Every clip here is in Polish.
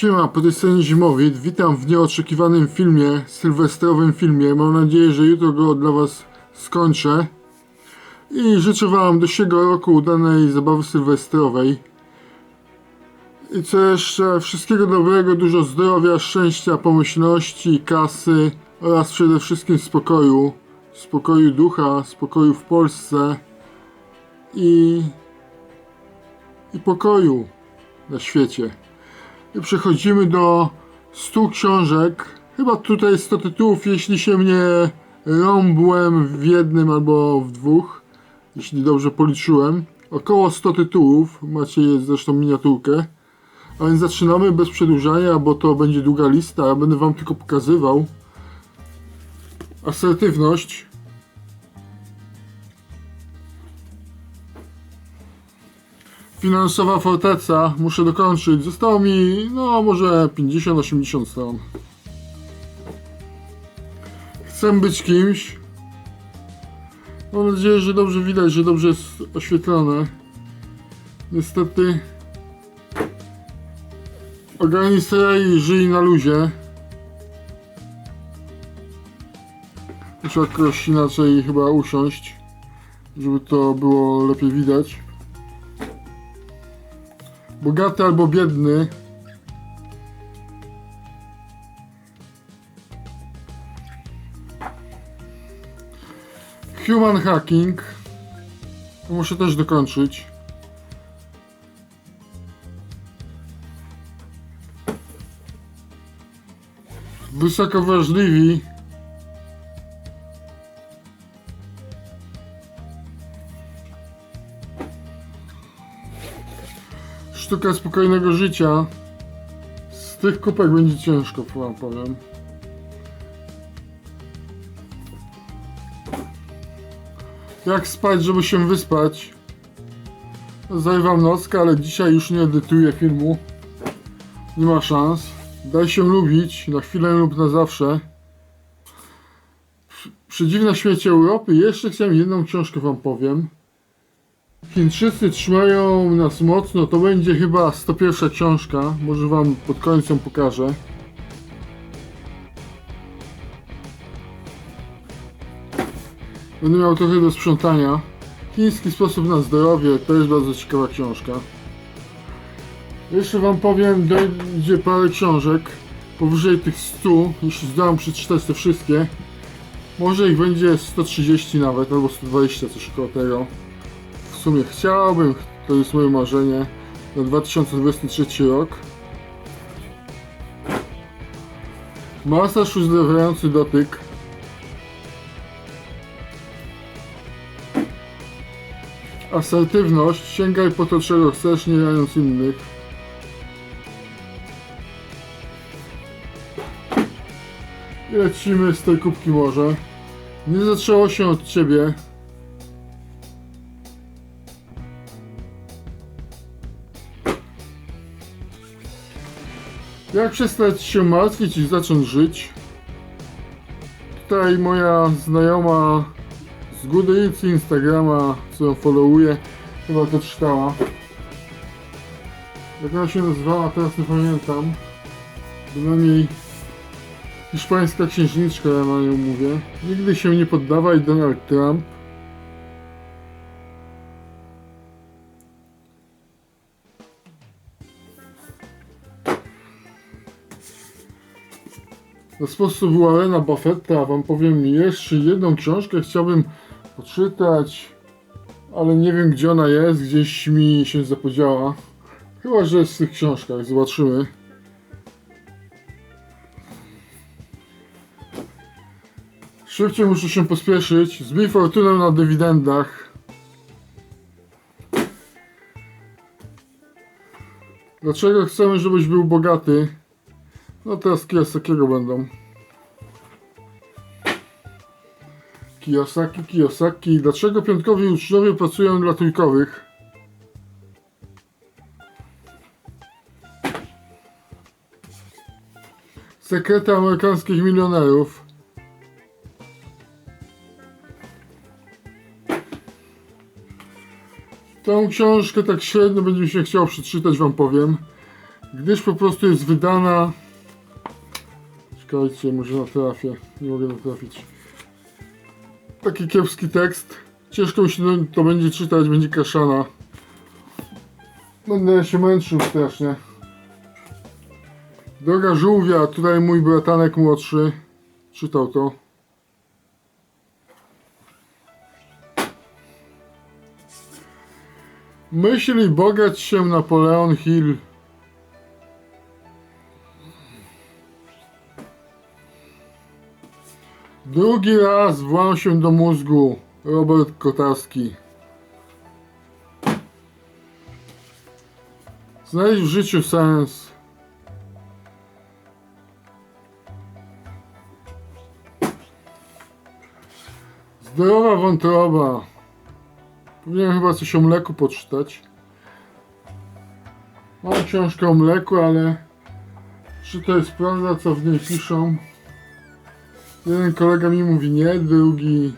Siema, po tej stronie Zimowit. Witam w nieoczekiwanym filmie, sylwestrowym filmie. Mam nadzieję, że jutro go dla Was skończę. I życzę Wam do siego roku udanej zabawy sylwestrowej. I co jeszcze? Wszystkiego dobrego, dużo zdrowia, szczęścia, pomyślności, kasy oraz przede wszystkim spokoju. Spokoju ducha, spokoju w Polsce i, i pokoju na świecie. I przechodzimy do 100 książek. Chyba tutaj 100 tytułów, jeśli się mnie rąbłem w jednym albo w dwóch. Jeśli dobrze policzyłem. Około 100 tytułów. Macie zresztą miniaturkę. A więc zaczynamy bez przedłużania, bo to będzie długa lista. Ja będę wam tylko pokazywał. Asertywność. Finansowa forteca, muszę dokończyć. Zostało mi, no może 50-80 stron. Chcę być kimś. Mam nadzieję, że dobrze widać, że dobrze jest oświetlone. Niestety. Ogarnij i żyj na luzie. Trzeba jakoś inaczej chyba usiąść, żeby to było lepiej widać bogaty albo biedny. Human hacking. Muszę też dokończyć. Wysoko wrażliwi. Sztuka spokojnego życia. Z tych kupek będzie ciężko, wam powiem. Jak spać, żeby się wyspać? Zajwam nockę, ale dzisiaj już nie edytuję filmu. Nie ma szans. Daj się lubić, na chwilę lub na zawsze. Przedziwna świecie Europy. Jeszcze chciałem jedną książkę wam powiem. Chińczycy trzymają nas mocno, to będzie chyba 101 książka, może wam pod końcem pokażę. Będę miał trochę do sprzątania. Chiński sposób na zdrowie, to jest bardzo ciekawa książka. Jeszcze wam powiem, dojdzie parę książek, powyżej tych 100, jeśli zdałem przeczytać te wszystkie. Może ich będzie 130 nawet, albo 120, coś koło tego sumie chciałbym, to jest moje marzenie, na 2023 rok. Masaż uzdrawiający dotyk. Asertywność, sięgaj po to czego chcesz, nie rając innych. Lecimy z tej kubki może. Nie zaczęło się od ciebie. Jak przestać się martwić i zacząć żyć? Tutaj moja znajoma z Goodreads Instagrama, którą followuję, chyba to czytała. Jak ona się nazywała, teraz nie pamiętam. Bynajmniej hiszpańska księżniczka, ja na nią mówię. Nigdy się nie poddawaj, Donald Trump. Na sposób Warrena Buffetta wam powiem jeszcze jedną książkę chciałbym poczytać, ale nie wiem gdzie ona jest, gdzieś mi się zapodziała. Chyba, że jest w tych książkach, zobaczymy. Szybciej muszę się pospieszyć. Zbij fortunę na dywidendach. Dlaczego chcemy, żebyś był bogaty? No teraz Kiyosakiego będą. Kiyosaki, Kiyosaki. Dlaczego piątkowi uczniowie pracują dla trójkowych? Sekrety amerykańskich milionerów. Tą książkę tak średnio będzie mi się chciał przeczytać, wam powiem. gdyż po prostu jest wydana. Czekajcie, może natrafię. Nie mogę natrafić. Taki kiepski tekst. Ciężko mi się to- będzie czytać, będzie kaszana. Będę się męczył strasznie. Droga żółwia, tutaj mój bratanek młodszy czytał to. Myśli bogać się Napoleon Hill. Drugi raz włam się do mózgu. Robert Kotarski. Znajdź w życiu sens. Zdrowa wątroba. Powinienem chyba coś o mleku poczytać. Mam książkę o mleku, ale czy to jest prawda, co w niej piszą? Jeden kolega mi mówi nie, drugi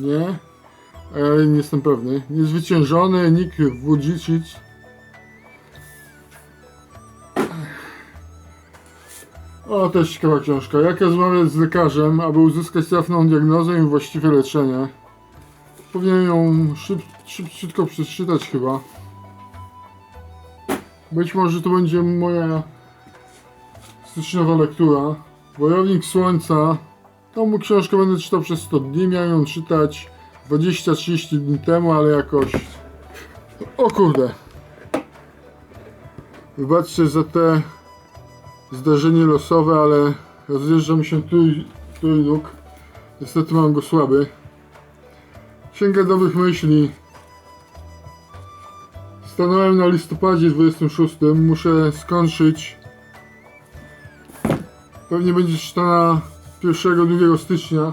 nie. A ja nie jestem pewny. Niezwyciężony Nick Vujicic. O, też ciekawa książka. Jak rozmawiać z lekarzem, aby uzyskać trafną diagnozę i właściwe leczenie. Powinienem ją szyb, szyb, szybko przeczytać chyba. Być może to będzie moja styczniowa lektura. Wojownik Słońca. Tą książkę będę czytał przez 100 dni. Miałem ją czytać 20-30 dni temu, ale jakoś... O kurde. Wybaczcie za te zdarzenie losowe, ale rozjeżdża mi się trój, trójnóg. Niestety mam go słaby. Księga dobrych myśli. Stanąłem na listopadzie 26. Muszę skończyć. Pewnie będzie czytana 1-2 stycznia.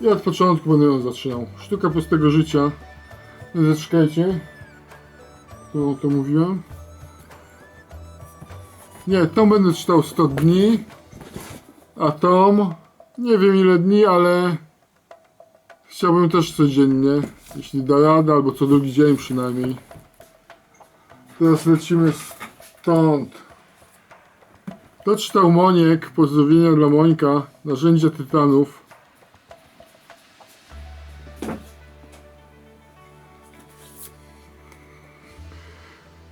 I od początku będę ją zaczynał. Sztuka prostego życia. Nie zaczekajcie. To, to mówiłem. Nie, tą będę czytał 100 dni. A tą nie wiem ile dni, ale chciałbym też codziennie. Jeśli da rada, albo co drugi dzień przynajmniej. Teraz lecimy stąd. To czytał Moniek, pozdrowienia dla Mońka, narzędzia tytanów.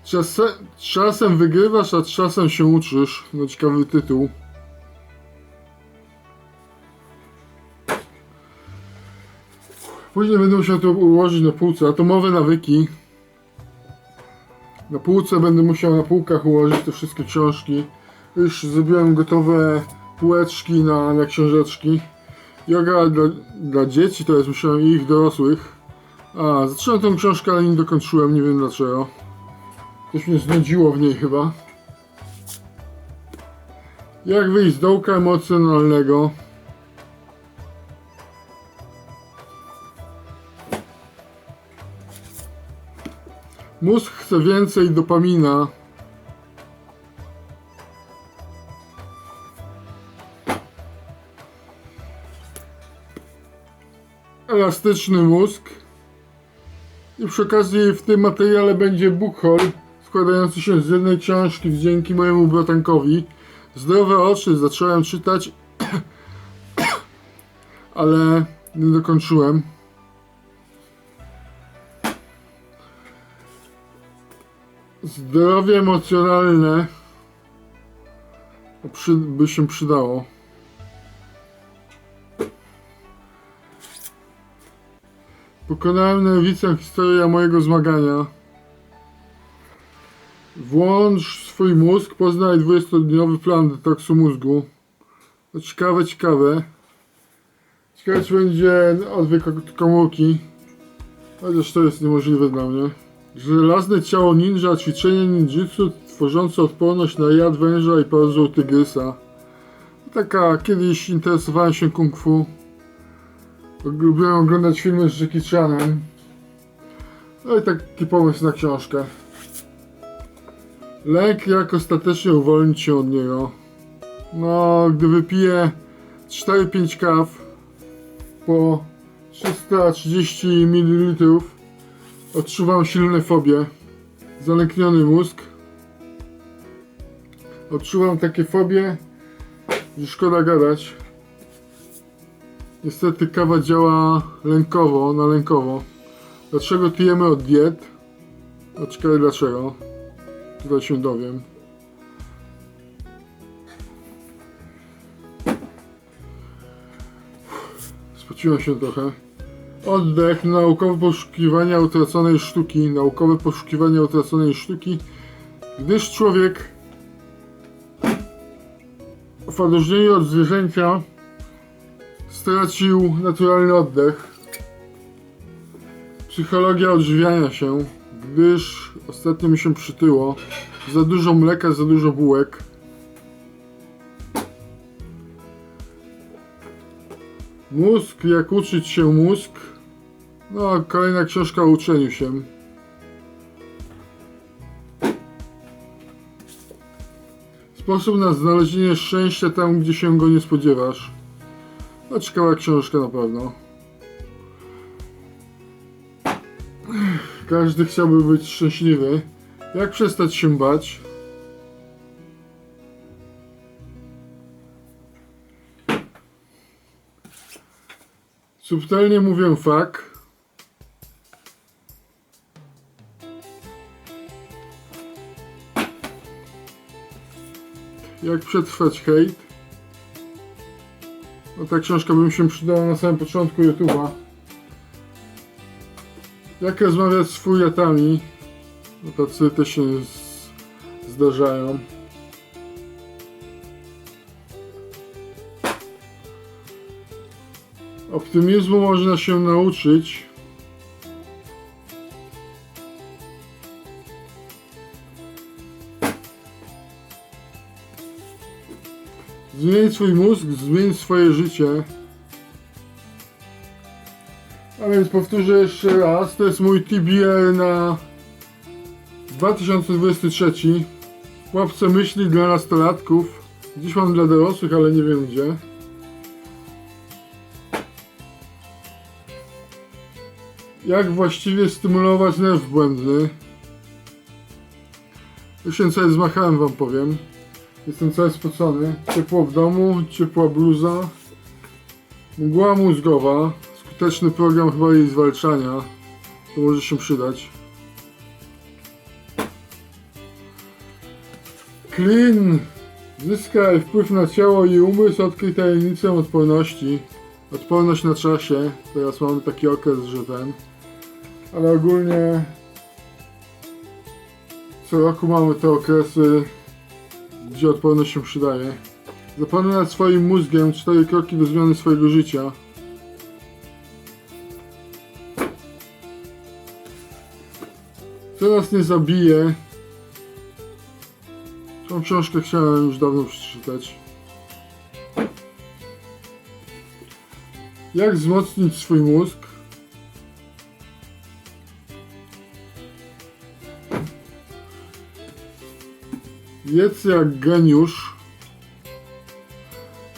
Czasem, czasem wygrywasz, a czasem się uczysz. No ciekawy tytuł. Później będę musiał to ułożyć na półce. Atomowe nawyki. Na półce będę musiał na półkach ułożyć te wszystkie książki. Już zrobiłem gotowe półeczki na, na książeczki. Yoga dla, dla dzieci, to jest i ich dorosłych. A, zacząłem tę książkę, ale nie dokończyłem, nie wiem dlaczego. Coś mnie znudziło w niej chyba. Jak wyjść z dołka emocjonalnego? Mózg chce więcej dopamina. Elastyczny mózg. I przy okazji w tym materiale będzie bookhol składający się z jednej książki dzięki mojemu bratankowi. Zdrowe oczy zacząłem czytać, ale nie dokończyłem. Zdrowie emocjonalne by się przydało. Pokonałem najewicę historia mojego zmagania. Włącz swój mózg, poznaj 20-dniowy plan detoksu mózgu. To ciekawe, ciekawe. Ciekawe, czy będzie odwyk od komórki. Chociaż to jest niemożliwe dla mnie. Żelazne ciało ninja, ćwiczenie ninjutsu tworzące odporność na jad węża i pauzę tygrysa. Taka, kiedyś interesowałem się kung fu. Lubiłem oglądać filmy z Jackie Chanem. No i taki pomysł na książkę. Lek jak ostatecznie uwolnić się od niego. No, gdy wypiję 4-5 kaw po 330 ml odczuwam silne fobie. Zalękniony mózg. odczuwam takie fobie, że szkoda gadać. Niestety kawa działa lękowo, na lękowo. Dlaczego pijemy od diet? A dlaczego. Tutaj się dowiem. Spociłem się trochę. Oddech, naukowe poszukiwania utraconej sztuki, naukowe poszukiwania utraconej sztuki, gdyż człowiek w odróżnieniu od zwierzęcia stracił naturalny oddech. Psychologia odżywiania się, gdyż ostatnio mi się przytyło. Za dużo mleka, za dużo bułek. Mózg, jak uczyć się mózg. No, kolejna książka o uczeniu się. Sposób na znalezienie szczęścia tam, gdzie się go nie spodziewasz. No, ciekawa książka na pewno. Każdy chciałby być szczęśliwy. Jak przestać się bać? Subtelnie mówię fak. Jak przetrwać hejt? No ta książka by mi się przydała na samym początku YouTube'a. Jak rozmawiać z furiatami? No tacy też się zdarzają. Optymizmu można się nauczyć. Swój mózg, zmień swoje życie. A więc powtórzę jeszcze raz, to jest mój TBR na 2023. W łapce myśli dla nastolatków. Dziś mam dla dorosłych, ale nie wiem gdzie. Jak właściwie stymulować nerw błędny? Już się cały zmachałem wam powiem. Jestem cały spocony. Ciepło w domu, ciepła bluza. Mgła mózgowa. Skuteczny program chyba jej zwalczania. To może się przydać. Clean. Zyskaj wpływ na ciało i umysł, odkryj tajemnicę odporności. Odporność na czasie. Teraz mamy taki okres, że ten. Ale ogólnie co roku mamy te okresy, gdzie odporność się przydaje. Zapanuj nad swoim mózgiem cztery kroki do zmiany swojego życia. Nas nie zabije? Tą książkę chciałem już dawno przeczytać. Jak wzmocnić swój mózg? Jedz jak geniusz.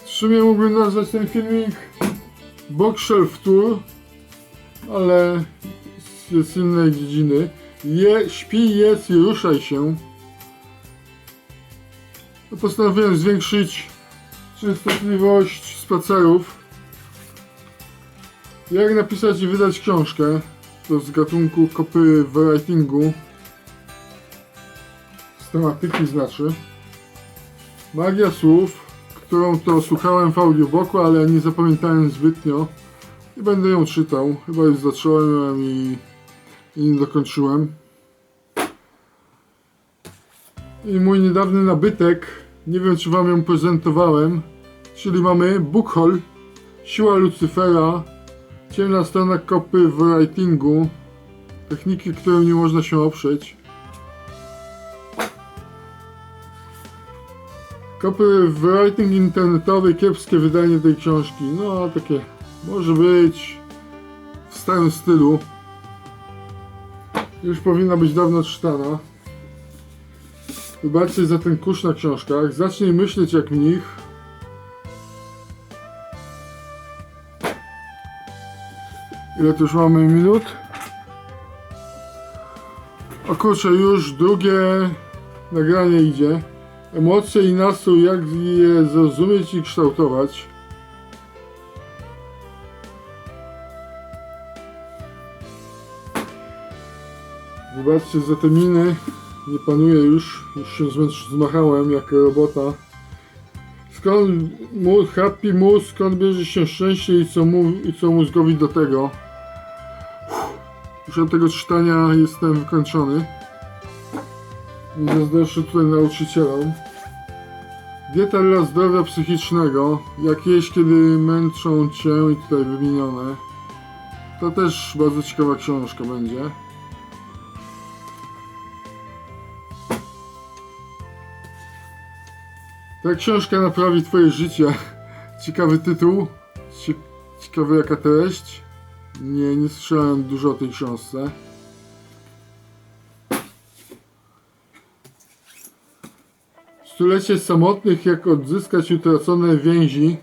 W sumie mógłbym nazwać ten filmik Bookshelf Tour, ale z innej dziedziny. Je, śpi, jedz i ruszaj się. No postanowiłem zwiększyć częstotliwość spacerów. Jak napisać i wydać książkę? To z gatunku copywritingu. Z tematyki znaczy. Magia słów, którą to słuchałem w audiobooku, ale nie zapamiętałem zbytnio. I będę ją czytał. Chyba już zacząłem i, i nie dokończyłem. I mój niedawny nabytek, nie wiem czy wam ją prezentowałem, czyli mamy Bookhol, Siła Lucyfera, Ciemna strona kopy w writingu, techniki, którą nie można się oprzeć. Kopy w writing internetowy, kiepskie wydanie tej książki. No, takie może być w starym stylu. Już powinna być dawno czytana. Wybaczcie za ten kurz na książkach. Zacznij myśleć jak mnich. Ile tu już mamy minut? O kurczę, już drugie nagranie idzie. Emocje i nastrój, jak je zrozumieć i kształtować. Wybaczcie za te miny, nie panuję już, już się zmachałem jak robota. Skąd mu, happy mózg, skąd bierze się szczęście i co, mu, i co mózgowi do tego? Uff, Już od tego czytania jestem wykończony. Zazdroszczę tutaj nauczycielom. Dieta dla zdrowia psychicznego, jak jeść kiedy męczą cię i tutaj wymienione. To też bardzo ciekawa książka będzie. Ta książka naprawi twoje życie. Ciekawy tytuł. Cie- Ciekawy jaka treść. Nie, nie słyszałem dużo o tej książce. Stulecie samotnych, jak odzyskać utracone więzi.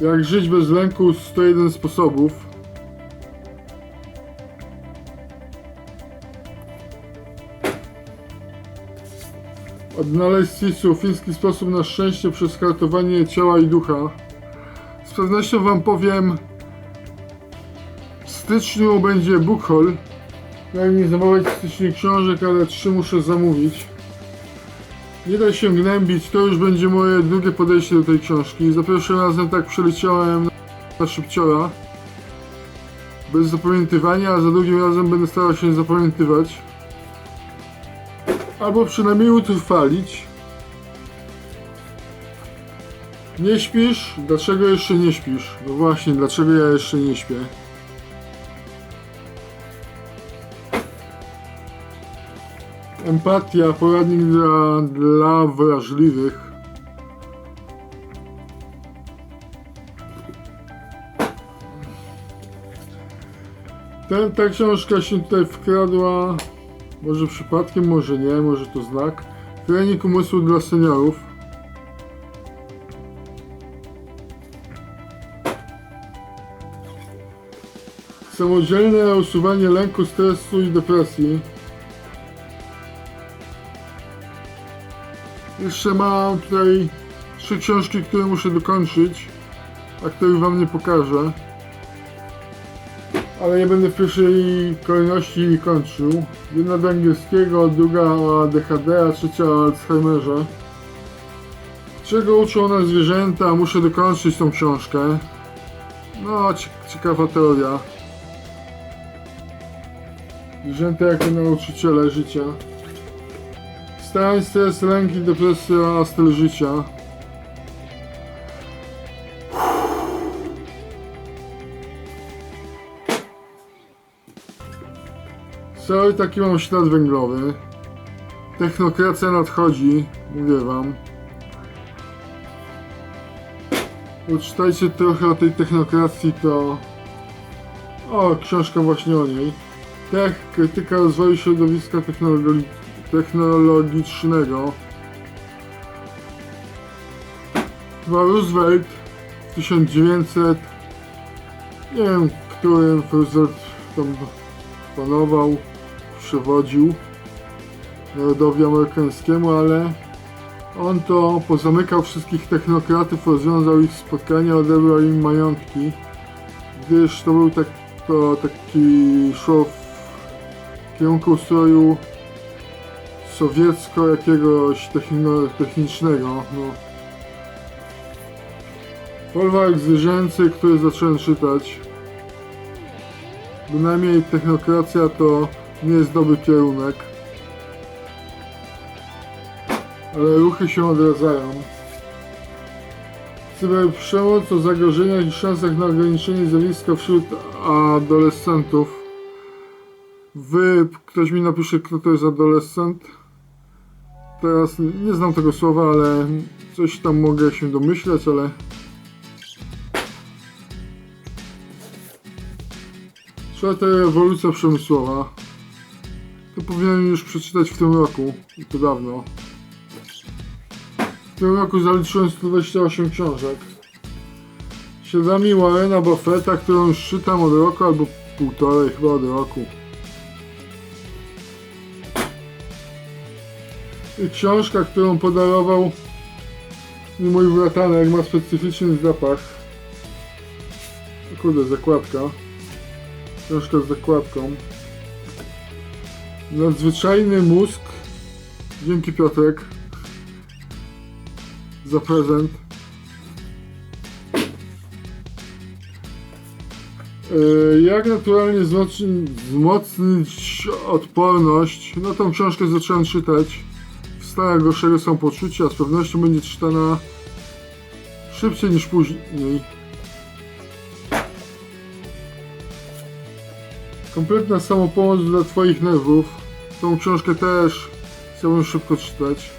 Jak żyć bez lęku 101 sposobów. Odnaleźć Sisu, fiński sposób na szczęście przez kartowanie ciała i ducha. Z pewnością wam powiem, styczniu będzie haul. Miałem nie zamawiać w styczniu książek, ale trzy muszę zamówić. Nie da się gnębić, to już będzie moje drugie podejście do tej książki. Za pierwszym razem tak przeleciałem na szybciora. Bez zapamiętywania, a za drugim razem będę starał się zapamiętywać. Albo przynajmniej utrwalić. Nie śpisz? Dlaczego jeszcze nie śpisz? No właśnie, dlaczego ja jeszcze nie śpię? Empatia, poradnik dla, dla wrażliwych. Ten, ta książka się tutaj wkradła, może przypadkiem, może nie, może to znak. Trening umysłu dla seniorów. Samodzielne usuwanie lęku, stresu i depresji. Jeszcze mam tutaj trzy książki, które muszę dokończyć, a których wam nie pokażę. Ale nie będę w pierwszej kolejności kończył. Jedna do angielskiego, druga o ADHD, a trzecia o Alzheimerze. Czego uczą nas zwierzęta? Muszę dokończyć tą książkę. No, cie- ciekawa teoria. Zwierzęta jako nauczyciele życia. Stan, stres, lęki, depresja, styl życia. Cały taki mam ślad węglowy. Technokracja nadchodzi, mówię wam. Poczytajcie trochę o tej technokracji, to... O, książka właśnie o niej. Tech, krytyka rozwoju środowiska technologi technologicznego. Chyba Roosevelt w 1900... Nie wiem, którym Roosevelt tam panował, przewodził narodowi amerykańskiemu, ale on to pozamykał wszystkich technokratów, rozwiązał ich spotkania, odebrał im majątki, gdyż to był tak, to taki szło w kierunku ustroju sowiecko jakiegoś technicznego. No. Folwark zwierzęcy, który zacząłem czytać. Bynajmniej technokracja to nie jest dobry kierunek. Ale ruchy się odradzają. Cyberprzemoc o zagrożeniach i szansach na ograniczenie zjawiska wśród adolescentów. Wy, ktoś mi napisze, kto to jest adolescent. Teraz nie znam tego słowa, ale coś tam mogę się domyśleć, ale Czwarta rewolucja przemysłowa. To powinienem już przeczytać w tym roku. I to dawno. W tym roku zaliczyłem 128 książek. Śladami Warrena Buffetta, którą już czytam od roku albo półtorej chyba od roku. Książka, którą podarował mi mój bratanek, ma specyficzny zapach. Kurde, zakładka. Książka z zakładką. Nadzwyczajny mózg. Dzięki Piotrek. Za prezent. E, Jak naturalnie wzmocnić odporność? No tą książkę zacząłem czytać. Stanach gorszego są poczucia, z pewnością będzie czytana szybciej niż później. Kompletna samopomoc dla Twoich nerwów. Tą książkę też chciałbym szybko czytać.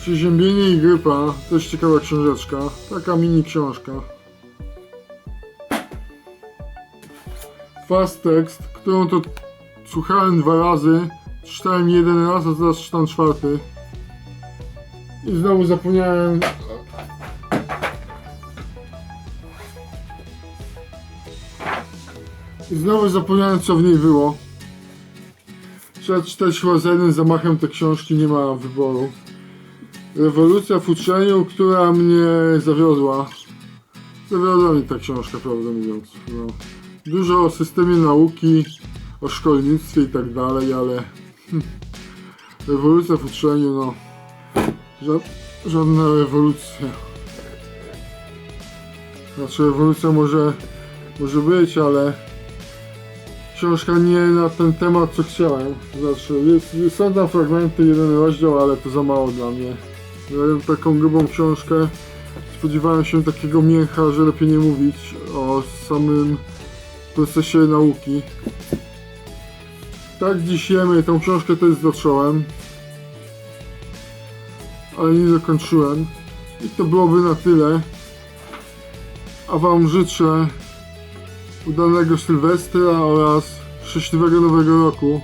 Przeziębienie i grypa. Też ciekawa książeczka. Taka mini książka. Fast Text, którą to słuchałem dwa razy. Czytałem jeden raz, a teraz czytam czwarty. I znowu zapomniałem I znowu zapomniałem co w niej było. Trzeba czytać chyba za jednym zamachem te książki, nie ma wyboru. Rewolucja w uczeniu, która mnie zawiodła. Zawiodła mnie ta książka, prawdę mówiąc. No. Dużo o systemie nauki, o szkolnictwie i tak dalej, ale hm. rewolucja w uczeniu, no. Ża żadna rewolucja. Znaczy rewolucja może, może być, ale książka nie na ten temat, co chciałem. Znaczy, jest, jest, są tam fragmenty, jeden rozdział, ale to za mało dla mnie. Miałem taką grubą książkę. Spodziewałem się takiego mięcha, że lepiej nie mówić o samym procesie nauki. Tak dziś jemy, tą książkę też zacząłem. Ale nie dokończyłem. I to byłoby na tyle. A Wam życzę udanego Sylwestra oraz szczęśliwego Nowego Roku.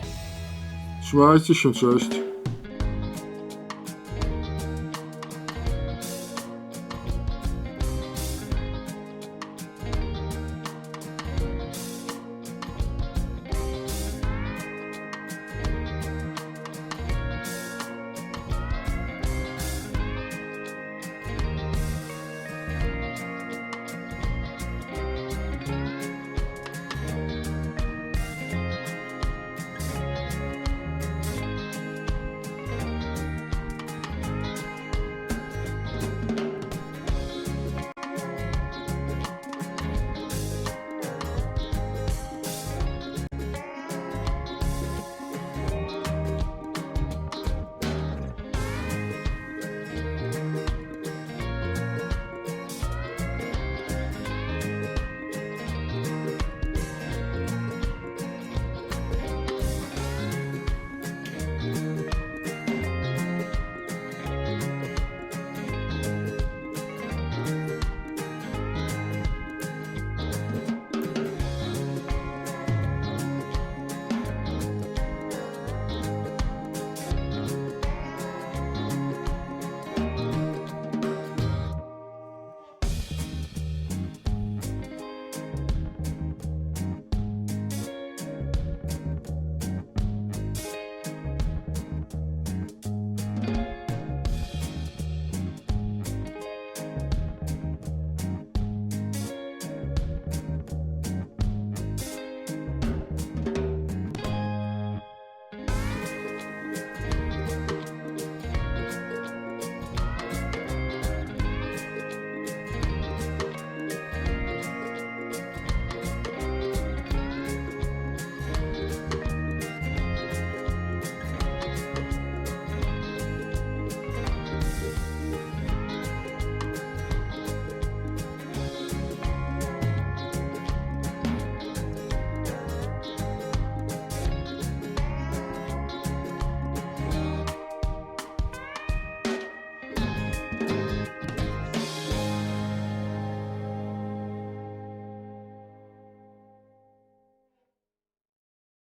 Trzymajcie się, cześć.